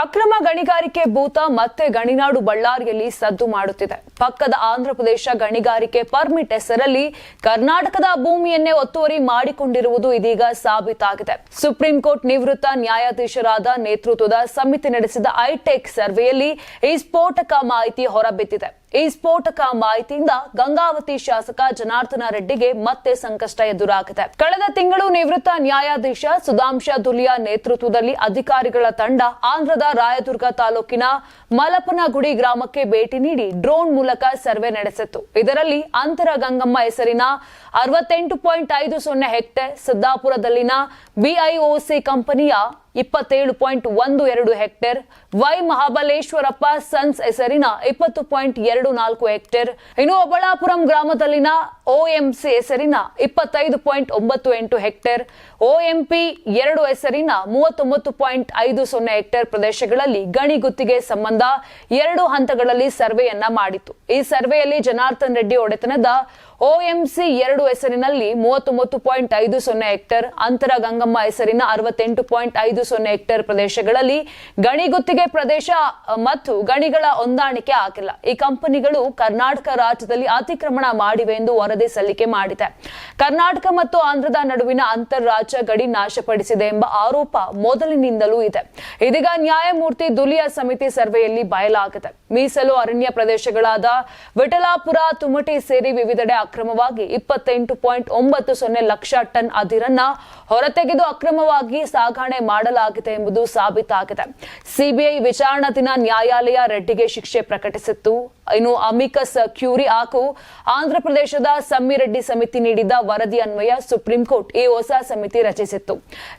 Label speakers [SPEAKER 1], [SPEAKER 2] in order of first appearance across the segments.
[SPEAKER 1] ಅಕ್ರಮ ಗಣಿಗಾರಿಕೆ ಭೂತ ಮತ್ತೆ ಗಣಿನಾಡು ಬಳ್ಳಾರಿಯಲ್ಲಿ ಸದ್ದು ಮಾಡುತ್ತಿದೆ. ಪಕ್ಕದ ಆಂಧ್ರಪ್ರದೇಶ ಗಣಿಗಾರಿಕೆ ಪರ್ಮಿಟ್ ಹೆಸರಲ್ಲಿ ಕರ್ನಾಟಕದ ಭೂಮಿಯನ್ನೇ ಒತ್ತುವರಿ ಮಾಡಿಕೊಂಡಿರುವುದು ಇದೀಗ ಸಾಬೀತಾಗಿದೆ. ಸುಪ್ರೀಂ ಕೋರ್ಟ್ ನಿವೃತ್ತ ನ್ಯಾಯಾಧೀಶರಾದ ನೇತೃತ್ವದ ಸಮಿತಿ ನಡೆಸಿದ ಐಟೆಕ್ ಸರ್ವೆಯಲ್ಲಿ ಈ ಸ್ಫೋಟಕ ಮಾಹಿತಿ ಹೊರಬಿದ್ದಿದೆ. ಈ ಸ್ಫೋಟಕ ಮಾಹಿತಿಯಿಂದ ಗಂಗಾವತಿ ಶಾಸಕ ಜನಾರ್ದನ ರೆಡ್ಡಿಗೆ ಮತ್ತೆ ಸಂಕಷ್ಟ ಎದುರಾಗಿದೆ. ಕಳೆದ ತಿಂಗಳು ನಿವೃತ್ತ ನ್ಯಾಯಾಧೀಶ ಸುಧಾಂಶ ದುಲಿಯಾ ನೇತೃತ್ವದಲ್ಲಿ ಅಧಿಕಾರಿಗಳ ತಂಡ ಆಂಧ್ರದ ರಾಯದುರ್ಗ ತಾಲೂಕಿನ ಮಲಪನಗುಡಿ ಗ್ರಾಮಕ್ಕೆ ಭೇಟಿ ನೀಡಿ ಡ್ರೋನ್ ಮೂಲಕ ಸರ್ವೆ ನಡೆಸಿತ್ತು. ಇದರಲ್ಲಿ ಅಂತರ ಗಂಗಮ್ಮ ಹೆಸರಿನ ಅರವತ್ತೆಂಟು ಪಾಯಿಂಟ್ ಐದು ಸೊನ್ನೆ ಹೆಕ್ಟೇರ್ ಸಿದ್ದಾಪುರದಲ್ಲಿನ ಬಿಐಒಸಿ ಕಂಪನಿಯ ಇಪ್ಪತ್ತೇಳು ಪಾಯಿಂಟ್ ಒಂದು ಎರಡು ಹೆಕ್ಟೇರ್, ವೈ ಮಹಾಬಲೇಶ್ವರಪ್ಪ ಸನ್ಸ್ ಹೆಸರಿನ ಇಪ್ಪತ್ತು ಪಾಯಿಂಟ್ ಎರಡು ನಾಲ್ಕು ಹೆಕ್ಟೇರ್, ಇನ್ನು ಒಬಳಾಪುರಂ ಗ್ರಾಮದಲ್ಲಿನ ಓಎಂಸಿ ಹೆಸರಿನ ಇಪ್ಪತ್ತೈದು ಪಾಯಿಂಟ್ ಒಂಬತ್ತು ಎಂಟು ಹೆಕ್ಟೇರ್ ಓಎಂಪಿ ಎರಡು ಹೆಸರಿನ ಮೂವತ್ತೊಂಬತ್ತು ಪಾಯಿಂಟ್ ಐದು ಸೊನ್ನೆ ಹೆಕ್ಟೇರ್ ಪ್ರದೇಶಗಳಲ್ಲಿ ಗಣಿ ಗುತ್ತಿಗೆ ಸಂಬಂಧ ಎರಡು ಹಂತಗಳಲ್ಲಿ ಸರ್ವೆಯನ್ನ ಮಾಡಿತು ಈ ಸರ್ವೆಯಲ್ಲಿ ಜನಾರ್ದನ್ ರೆಡ್ಡಿ ಒಡೆತನದ ಒಎಂಸಿ ಎರಡು ಹೆಸರಿನಲ್ಲಿ ಮೂವತ್ತೊಂಬತ್ತು ಪಾಯಿಂಟ್ ಐದು ಸೊನ್ನೆ ಹೆಕ್ಟೇರ್, ಅಂತರ ಗಂಗಮ್ಮ ಹೆಸರಿನ ಅರವತ್ತೆಂಟು ಪಾಯಿಂಟ್ ಐದು ಸೊನ್ನೆ ಹೆಕ್ಟೇರ್ ಪ್ರದೇಶಗಳಲ್ಲಿ ಗಣಿ ಗುತ್ತಿಗೆ ಪ್ರದೇಶ ಮತ್ತು ಗಣಿಗಳ ಹೊಂದಾಣಿಕೆ ಆಗಿಲ್ಲ. ಈ ಕಂಪನಿಗಳು ಕರ್ನಾಟಕ ರಾಜ್ಯದಲ್ಲಿ ಅತಿಕ್ರಮಣ ಮಾಡಿವೆ ಎಂದು ವರದಿ ಸಲ್ಲಿಕೆ ಮಾಡಿದೆ. ಕರ್ನಾಟಕ ಮತ್ತು ಆಂಧ್ರದ ನಡುವಿನ ಅಂತಾರಾಜ್ಯ ಗಡಿ ನಾಶಪಡಿಸಿದೆ ಎಂಬ ಆರೋಪ ಮೊದಲಿನಿಂದಲೂ ಇದೆ. ಇದೀಗ ನ್ಯಾಯಮೂರ್ತಿ ದುಲಿಯಾ ಸಮಿತಿ ಸರ್ವೆಯಲ್ಲಿ ಬಯಲಾಗಿದೆ. ಮೀಸಲು ಅರಣ್ಯ ಪ್ರದೇಶಗಳಾದ ವಿಠಲಾಪುರ, ತುಮಟಿ ಸೇರಿ ವಿವಿಧೆಡೆ ಅಕ್ರಮವಾಗಿ ಇಪ್ಪತ್ತೆಂಟು ಪಾಯಿಂಟ್ ಒಂಬತ್ತು ಸೊನ್ನೆ ಲಕ್ಷ ಟನ್ ಅದಿರನ್ನ ಹೊರತೆಗೆದು ಅಕ್ರಮವಾಗಿ ಸಾಗಣೆ ಮಾಡಲಾಗಿದೆ ಎಂಬುದು ಸಾಬೀತಾಗಿದೆ. ಸಿಬಿಐ ವಿಚಾರಣಾ ದಿನ ನ್ಯಾಯಾಲಯ ರೆಡ್ಡಿಗೆ ಶಿಕ್ಷೆ ಪ್ರಕಟಿಸಿತ್ತು. ಇನ್ನು ಅಮಿಕಸ್ ಕ್ಯೂರಿ ಹಾಗೂ ಆಂಧ್ರಪ್ರದೇಶದ ಸಮ್ಮಿರೆಡ್ಡಿ ಸಮಿತಿ ನೀಡಿದ್ದ ವರದಿ ಅನ್ವಯ ಸುಪ್ರೀಂ ಕೋರ್ಟ್ ಈ ಹೊಸ ಸಮಿತಿ ರಚಿಸಿತ್ತು.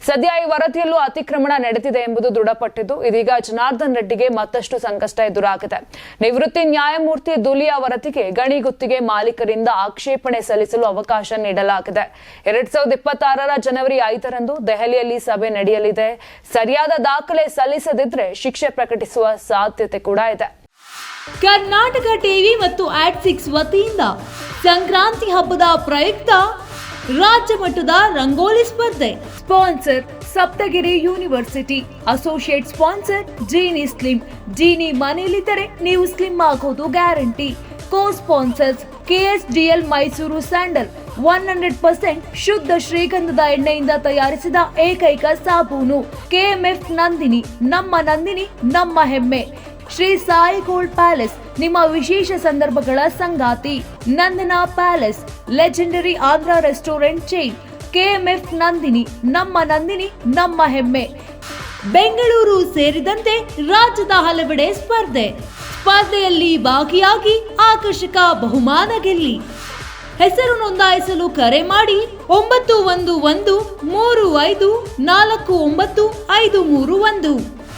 [SPEAKER 1] ಸದ್ಯ ಈ ವರದಿಯಲ್ಲೂ ಅತಿಕ್ರಮಣ ನಡೆದಿದೆ ಎಂಬುದು ದೃಢಪಟ್ಟಿದ್ದು, ಇದೀಗ ಜನಾರ್ದನ್ ರೆಡ್ಡಿಗೆ ಮತ್ತಷ್ಟು ಸಂಕಷ್ಟ ಎದುರಾಗಿದೆ. ನಿವೃತ್ತಿ ನ್ಯಾಯಮೂರ್ತಿ ದುಲಿಯಾ ವರದಿಗೆ ಗಣಿ ಗುತ್ತಿಗೆ ಮಾಲೀಕರಿಂದ ಆಕ್ಷೇಪಣೆ ಸಲ್ಲಿಸಲು ಅವಕಾಶ ನೀಡಲಾಗಿದೆ. ಎರಡ್ ಸಾವಿರದ ಇಪ್ಪತ್ತಾರರ ಜನವರಿ ಐದರಂದು ದೆಹಲಿಯಲ್ಲಿ ಸಭೆ ನಡೆಯಲಿದೆ. ಸರಿಯಾದ ದಾಖಲೆ ಸಲ್ಲಿಸದಿದ್ರೆ ಶಿಕ್ಷೆ ಪ್ರಕಟಿಸುವ ಸಾಧ್ಯತೆ ಕೂಡ ಇದೆ.
[SPEAKER 2] ಕರ್ನಾಟಕ ಟಿವಿ ಮತ್ತು ಆಟ್ ಸಿಕ್ಸ್ ವತಿಯಿಂದ ಸಂಕ್ರಾಂತಿ ಹಬ್ಬದ ಪ್ರಯುಕ್ತ ರಾಜ್ಯ ಮಟ್ಟದ ರಂಗೋಲಿ ಸ್ಪರ್ಧೆ. Sponsor Saptagiri university. Associate sponsor Jeeni slim. Jeeni ಮನೆಯಲ್ಲಿದ್ದರೆ ನೀವು ಸ್ಲಿಮ್ ಆಗೋದು guarantee. Co sponsors KSDL Mysore sandal. One hundred percent ಶುದ್ಧ ಶ್ರೀಗಂಧದ ಎಣ್ಣೆಯಿಂದ ತಯಾರಿಸಿದ ಏಕೈಕ ಸಾಬೂನು. ಕೆಎಂಎಫ್ ನಂದಿನಿ. ನಮ್ಮ ನಂದಿನಿ, ನಮ್ಮ ಹೆಮ್ಮೆ. ಶ್ರೀ ಸಾಯಿ ಗೋಲ್ಡ್ ಪ್ಯಾಲೇಸ್, ನಿಮ್ಮ ವಿಶೇಷ ಸಂದರ್ಭಗಳ ಸಂಗಾತಿ. Nandana palace, legendary Andhra restaurant chain. KMF Nandini, ನಮ್ಮ ನಂದಿನಿ, ನಮ್ಮ ಹೆಮ್ಮೆ. ಬೆಂಗಳೂರು ಸೇರಿದಂತೆ ರಾಜ್ಯದ ಹಲವೆಡೆ ಸ್ಪರ್ಧೆ. ಸ್ಪರ್ಧೆಯಲ್ಲಿ ಭಾಗಿಯಾಗಿ ಆಕರ್ಷಕ ಬಹುಮಾನ ಗೆಲ್ಲಿ. ಹೆಸರು ನೋಂದಾಯಿಸಲು ಕರೆ ಮಾಡಿ ಒಂಬತ್ತು ಒಂದು ಒಂದು ಮೂರು ಐದು ನಾಲ್ಕು ಒಂಬತ್ತು ಐದು ಮೂರು ಒಂದು.